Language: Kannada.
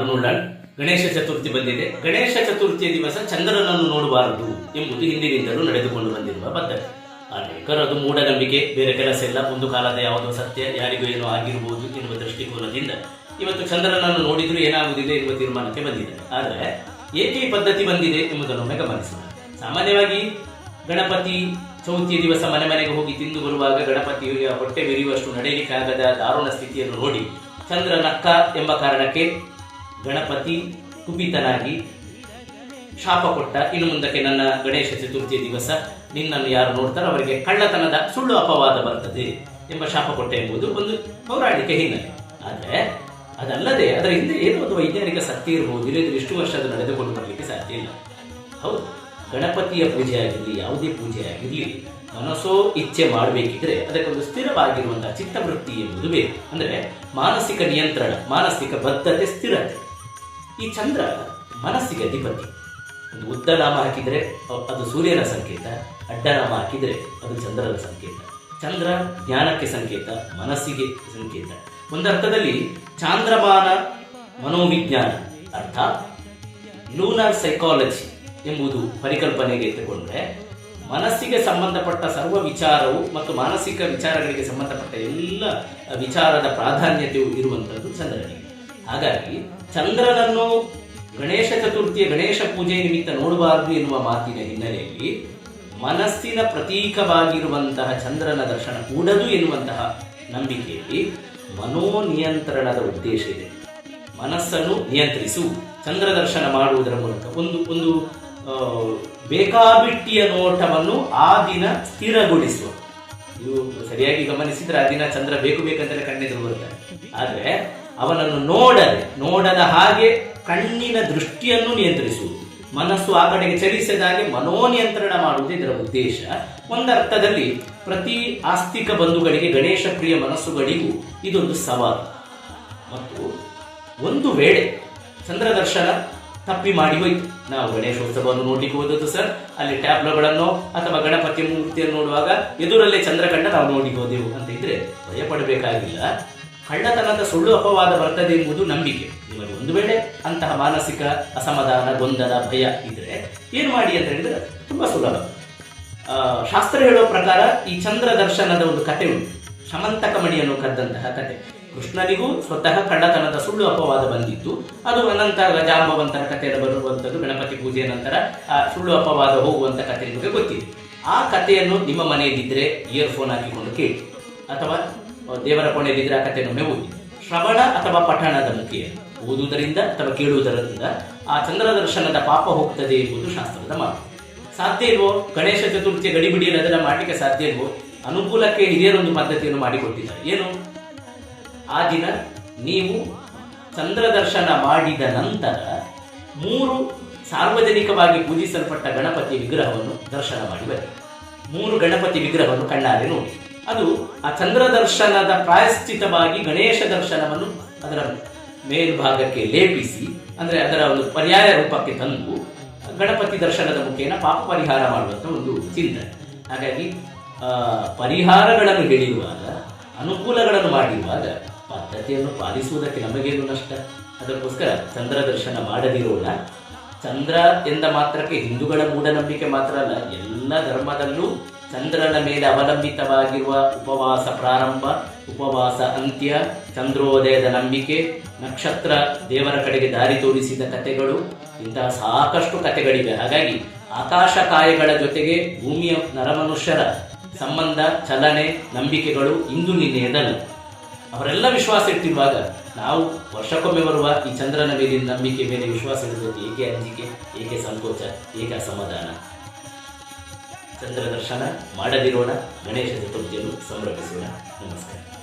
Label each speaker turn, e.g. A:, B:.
A: ರನುಳ್ಳನ್ ಗಣೇಶ ಚತುರ್ಥಿ ಬಂದಿದೆ. ಗಣೇಶ ಚತುರ್ಥಿಯ ದಿವಸ ಚಂದ್ರನನ್ನು ನೋಡಬಾರದು ಎಂಬುದು ಹಿಂದಿನಿಂದಲೂ ನಡೆದುಕೊಂಡು ಬಂದಿರುವ ಪದ್ಧತಿ. ಅನೇಕರು ಅದು ಮೂಢನಂಬಿಕೆ, ಬೇರೆ ಕೆಲಸ ಇಲ್ಲ, ಒಂದು ಕಾಲದ ಯಾವುದೋ ಸತ್ಯ, ಯಾರಿಗೂ ಏನೋ ಆಗಿರಬಹುದು ಎನ್ನುವ ದೃಷ್ಟಿಕೋನದಿಂದ ಇವತ್ತು ಚಂದ್ರನನ್ನು ನೋಡಿದರೂ ಏನಾಗುವುದಿಲ್ಲ ಎನ್ನುವ ತೀರ್ಮಾನಕ್ಕೆ ಬಂದಿದೆ. ಆದರೆ ಏಕೆ ಈ ಪದ್ಧತಿ ಬಂದಿದೆ ಎಂಬುದನ್ನು ಗಮನಿಸೋಣ. ಸಾಮಾನ್ಯವಾಗಿ ಗಣಪತಿ ಚೌತಿಯ ದಿವಸ ಮನೆ ಮನೆಗೆ ಹೋಗಿ ತಿಂದು ಬರುವಾಗ ಗಣಪತಿಯ ಹೊಟ್ಟೆ ಬಿರಿಯುವಷ್ಟು ನಡೆಯಲಿಕ್ಕಾಗದ ದಾರುಣ ಸ್ಥಿತಿಯನ್ನು ನೋಡಿ ಚಂದ್ರ ನಕ್ಕ ಎಂಬ ಕಾರಣಕ್ಕೆ ಗಣಪತಿ ಕುಪಿತನಾಗಿ ಶಾಪ ಕೊಟ್ಟ ಇನ್ನು ಮುಂದಕ್ಕೆ ನನ್ನ ಗಣೇಶ ಚತುರ್ಥಿಯ ದಿವಸ. ನಿನ್ನನ್ನು ಯಾರು ನೋಡ್ತಾರೋ ಅವರಿಗೆ ಕಳ್ಳತನದ ಸುಳ್ಳು ಅಪವಾದ ಬರ್ತದೆ ಎಂಬ ಶಾಪ ಕೊಟ್ಟ ಎಂಬುದು ಒಂದು ಪೌರಾಣಿಕ ಹಿನ್ನೆಲೆ. ಆದರೆ ಅದಲ್ಲದೆ ಅದರ ಹಿಂದೆ ಏನೋ ಒಂದು ವೈಜ್ಞಾನಿಕ ಸತ್ಯ ಇರಬಹುದು ಇಲ್ಲದ್ರೆ ಇಷ್ಟು ವರ್ಷ ಅದು ನಡೆದುಕೊಂಡು ಬರಲಿಕ್ಕೆ ಸಾಧ್ಯ ಇಲ್ಲ. ಹೌದು, ಗಣಪತಿಯ ಪೂಜೆ ಆಗಿರಲಿ ಯಾವುದೇ ಪೂಜೆ ಆಗಿರಲಿ ಮನಸ್ಸೋ ಇಚ್ಛೆ ಮಾಡಬೇಕಿದ್ರೆ ಅದಕ್ಕೊಂದು ಸ್ಥಿರವಾಗಿರುವಂತಹ ಚಿತ್ತವೃತ್ತಿ ಎಂಬುದು ಬೇಕು. ಅಂದರೆ ಮಾನಸಿಕ ನಿಯಂತ್ರಣ, ಮಾನಸಿಕ ಬದ್ಧತೆ ಸ್ಥಿರತೆ. ಈ ಚಂದ್ರ ಮನಸ್ಸಿಗೆ ಅಧಿಪತಿ. ಒಂದು ಉದ್ದ ನಾಮ ಹಾಕಿದರೆ ಅದು ಸೂರ್ಯನ ಸಂಕೇತ, ಅಡ್ಡ ನಾಮ ಹಾಕಿದರೆ ಅದು ಚಂದ್ರನ ಸಂಕೇತ. ಚಂದ್ರ ಜ್ಞಾನಕ್ಕೆ ಸಂಕೇತ, ಮನಸ್ಸಿಗೆ ಸಂಕೇತ. ಒಂದರ್ಥದಲ್ಲಿ ಚಾಂದ್ರಮಾನ ಮನೋವಿಜ್ಞಾನ. ಅರ್ಥಾತ್ ಲೂನರ್ ಸೈಕಾಲಜಿ ಎಂಬುದು ಪರಿಕಲ್ಪನೆಗೆ ತಗೊಂಡ್ರೆ ಮನಸ್ಸಿಗೆ ಸಂಬಂಧಪಟ್ಟ ಸರ್ವ ವಿಚಾರವು ಮತ್ತು ಮಾನಸಿಕ ವಿಚಾರಗಳಿಗೆ ಸಂಬಂಧಪಟ್ಟ ಎಲ್ಲ ವಿಚಾರದ ಪ್ರಾಧಾನ್ಯತೆಯು ಇರುವಂಥದ್ದು ಚಂದ್ರನಿಗೆ. ಹಾಗಾಗಿ ಚಂದ್ರನನ್ನು ಗಣೇಶ ಚತುರ್ಥಿಯ ಗಣೇಶ ಪೂಜೆ ನಿಮಿತ್ತ ನೋಡಬಾರದು ಎನ್ನುವ ಮಾತಿನ ಹಿನ್ನೆಲೆಯಲ್ಲಿ ಮನಸ್ಸಿನ ಪ್ರತೀಕವಾಗಿರುವಂತಹ ಚಂದ್ರನ ದರ್ಶನ ಕೂಡದು ಎನ್ನುವಂತಹ ನಂಬಿಕೆಯಲ್ಲಿ ಮನೋನಿಯಂತ್ರಣದ ಉದ್ದೇಶ ಇದೆ. ಮನಸ್ಸನ್ನು ನಿಯಂತ್ರಿಸು, ಚಂದ್ರ ದರ್ಶನ ಮಾಡುವುದರ ಮೂಲಕ. ಒಂದು ಒಂದು ಬೇಕಾಬಿಟ್ಟಿಯ ನೋಟವನ್ನು ಆ ದಿನ ಸ್ಥಿರಗೊಳಿಸುವ. ನೀವು ಸರಿಯಾಗಿ ಗಮನಿಸಿದ್ರೆ ಆ ದಿನ ಚಂದ್ರ ಬೇಕು ಬೇಕಂತಲೇ ಕಣ್ಣೆದುರು ಬರುತ್ತೆ ಆದ್ರೆ ಅವನನ್ನು ನೋಡದೆ, ನೋಡದ ಹಾಗೆ ಕಣ್ಣಿನ ದೃಷ್ಟಿಯನ್ನು ನಿಯಂತ್ರಿಸುವುದು. ಮನಸ್ಸು ಆ ಕಡೆಗೆ ಚಲಿಸದ ಹಾಗೆ ಮನೋನಿಯಂತ್ರಣ ಮಾಡುವುದು ಇದರ ಉದ್ದೇಶ. ಒಂದರ್ಥದಲ್ಲಿ ಪ್ರತಿ ಆಸ್ತಿಕ ಬಂಧುಗಳಿಗೆ ಗಣೇಶ ಪ್ರಿಯ ಮನಸ್ಸುಗಳಿಗೂ ಇದೊಂದು ಸವಾಲು. ಮತ್ತು ಒಂದು ವೇಳೆ ಚಂದ್ರದರ್ಶನ ತಪ್ಪಿ ಮಾಡಿ ಹೋಯ್ತು. ನಾವು ಗಣೇಶೋತ್ಸವವನ್ನು ನೋಡಲಿಕ್ಕೆ ಹೋದದ್ದು ಸರ್. ಅಲ್ಲಿ ಟ್ಯಾಬ್ಲೋಗಳನ್ನು ಅಥವಾ ಗಣಪತಿ ಮೂರ್ತಿಯನ್ನು ನೋಡುವಾಗ ಎದುರಲ್ಲೇ ಚಂದ್ರಕಂಡ ನಾವು ನೋಡಿ ಹೋದೆವು ಅಂತ ಇದ್ರೆ ಭಯ ಪಡಬೇಕಾಗಿಲ್ಲ ಕಳ್ಳತನದ ಸುಳ್ಳು ಅಪವಾದ ಬರ್ತದೆ ಎಂಬುದು ನಂಬಿಕೆ. ನಿಮಗೆ ಒಂದು ವೇಳೆ ಅಂತಹ ಮಾನಸಿಕ ಅಸಮಾಧಾನ, ಗೊಂದಲ, ಭಯ ಇದ್ರೆ ಏನು ಮಾಡಿ ಅಂತ ಹೇಳಿದ್ರೆ ತುಂಬಾ ಸುಲಭ. ಶಾಸ್ತ್ರ ಹೇಳುವ ಪ್ರಕಾರ ಈ ಚಂದ್ರ ದರ್ಶನದ ಒಂದು ಕತೆ ಉಂಟು. ಶಮಂತಕ ಮಣಿಯನ್ನು ಕದ್ದಂತಹ ಕತೆ. ಕೃಷ್ಣನಿಗೂ ಸ್ವತಃ ಕಳ್ಳತನದ ಸುಳ್ಳು ಅಪವಾದ ಬಂದಿತ್ತು. ಅದು ಅನಂತರ ಜಾಂಬವಂತರ ಕಥೆಯಲ್ಲಿ ಬರುವಂಥದ್ದು, ಗಣಪತಿ ಪೂಜೆಯ ನಂತರ ಆ ಸುಳ್ಳು ಅಪವಾದ ಹೋಗುವಂತ ಕಥೆ ನಿಮಗೆ ಗೊತ್ತಿದೆ. ಆ ಕಥೆಯನ್ನು ನಿಮ್ಮ ಮನೆಯಲ್ಲಿದ್ದರೆ ಇಯರ್ಫೋನ್ ಹಾಕಿಕೊಂಡು ಕೇಳಿ. ಅಥವಾ ದೇವರ ಕೋಣೆಯಲ್ಲಿದ್ದರೆ ಆ ಕಥೆಯನ್ನು ಓದಿ ಶ್ರವಣ ಅಥವಾ ಪಠಣದ ಮುಖ್ಯ ಓದುವುದರಿಂದ ಅಥವಾ ಕೇಳುವುದರಿಂದ ಆ ಚಂದ್ರ ದರ್ಶನದ ಪಾಪ ಹೋಗ್ತದೆ ಎಂಬುದು ಶಾಸ್ತ್ರದ ಮಾತು. ಸಾಧ್ಯ ಇಲ್ವೋ? ಗಣೇಶ ಚತುರ್ಥಿ ಗಡಿಬಿಡಿಯಲ್ಲಿ ಅದನ್ನು ಮಾಡಲಿಕ್ಕೆ ಸಾಧ್ಯ ಇಲ್ವೋ? ಅನುಕೂಲಕ್ಕೆ ಹಿರಿಯರೊಂದು ಪದ್ಧತಿಯನ್ನು ಮಾಡಿಕೊಟ್ಟಿದ್ದಾರೆ. ಏನು? ಆ ದಿನ ನೀವು ಚಂದ್ರ ದರ್ಶನ ಮಾಡಿದ ನಂತರ ಮೂರು ಸಾರ್ವಜನಿಕವಾಗಿ ಪೂಜಿಸಲ್ಪಟ್ಟ ಗಣಪತಿ ವಿಗ್ರಹವನ್ನು ದರ್ಶನ ಮಾಡಿ ಬನ್ನಿ. ಮೂರು ಗಣಪತಿ ವಿಗ್ರಹವನ್ನು ಕಣ್ಣಾರೆ ನೋಡಿ. ಅದು ಆ ಚಂದ್ರ ದರ್ಶನದ ಪ್ರಾಯಶ್ಚಿತವಾಗಿ ಗಣೇಶ ದರ್ಶನವನ್ನು ಅದರ ಮೇಲ್ಭಾಗಕ್ಕೆ ಲೇಪಿಸಿ, ಅಂದ್ರೆ ಅದರ ಒಂದು ಪರ್ಯಾಯ ರೂಪಕ್ಕೆ ತಂದು ಗಣಪತಿ ದರ್ಶನದ ಮುಖೇನ ಪಾಪ ಪರಿಹಾರ ಮಾಡುವಂಥ ಒಂದು ಚಿಂತನೆ. ಹಾಗಾಗಿ ಪರಿಹಾರಗಳನ್ನು ಹೇಳಿರುವಾಗ, ಅನುಕೂಲಗಳನ್ನು ಮಾಡಿರುವಾಗ ಪದ್ಧತಿಯನ್ನು ಪಾಲಿಸುವುದಕ್ಕೆ ನಮಗೇನು ನಷ್ಟ? ಅದಕ್ಕೋಸ್ಕರ ಚಂದ್ರ ದರ್ಶನ ಮಾಡದಿರೋಣ ಚಂದ್ರ ಎಂದ ಮಾತ್ರಕ್ಕೆ ಹಿಂದೂಗಳ ಮೂಢನಂಬಿಕೆ ಮಾತ್ರ ಅಲ್ಲ, ಎಲ್ಲ ಧರ್ಮದಲ್ಲೂ ಚಂದ್ರನ ಮೇಲೆ ಅವಲಂಬಿತವಾಗಿರುವ ಉಪವಾಸ ಪ್ರಾರಂಭ, ಉಪವಾಸ ಅಂತ್ಯ, ಚಂದ್ರೋದಯದ ನಂಬಿಕೆ, ನಕ್ಷತ್ರ ದೇವರ ಕಡೆಗೆ ದಾರಿ ತೋರಿಸಿದ ಕಥೆಗಳು, ಇಂತಹ ಸಾಕಷ್ಟು ಕಥೆಗಳಿವೆ. ಹಾಗಾಗಿ ಆಕಾಶ ಕಾಯಗಳ ಜೊತೆಗೆ ಭೂಮಿಯ ನರಮನುಷ್ಯರ ಸಂಬಂಧ, ಚಲನೆ, ನಂಬಿಕೆಗಳು ಇಂದು ನಿನ್ನೆಯದಲ್ಲ. ಅವರೆಲ್ಲ ವಿಶ್ವಾಸ ಇಟ್ಟಿರುವಾಗ ನಾವು ವರ್ಷಕ್ಕೊಮ್ಮೆ ಬರುವ ಈ ಚಂದ್ರನ ಮೇಲಿನ ನಂಬಿಕೆ ಮೇಲೆ ವಿಶ್ವಾಸ ಇಡಬೇಕು. ಏಕೆ ಅಂಜಿಕೆ? ಏಕೆ ಸಂಕೋಚ? ಏಕೆ ಅಸಮಾಧಾನ? ಚಂದ್ರ ದರ್ಶನ ಮಾಡದಿರೋಣ. ಗಣೇಶ ಚತುರ್ಥಿಯನ್ನು ಸಂಭ್ರಮಿಸೋಣ. ನಮಸ್ಕಾರ.